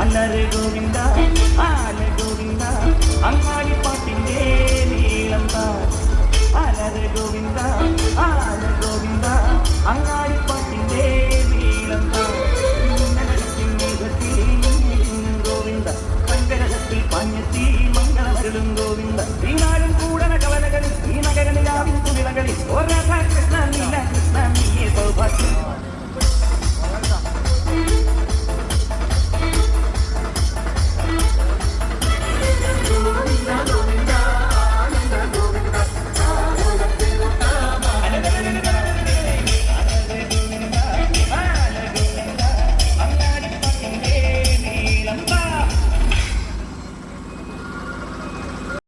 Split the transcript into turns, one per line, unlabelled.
அன்னரு கோவிந்தா ஆன கோவிந்தா அங்காடி பாட்டிங்கே நீளம் தான். அனரு கோவிந்தா ஆன கோவிந்தா அங்காடி பாட்டிங்கே நீளம் தான்.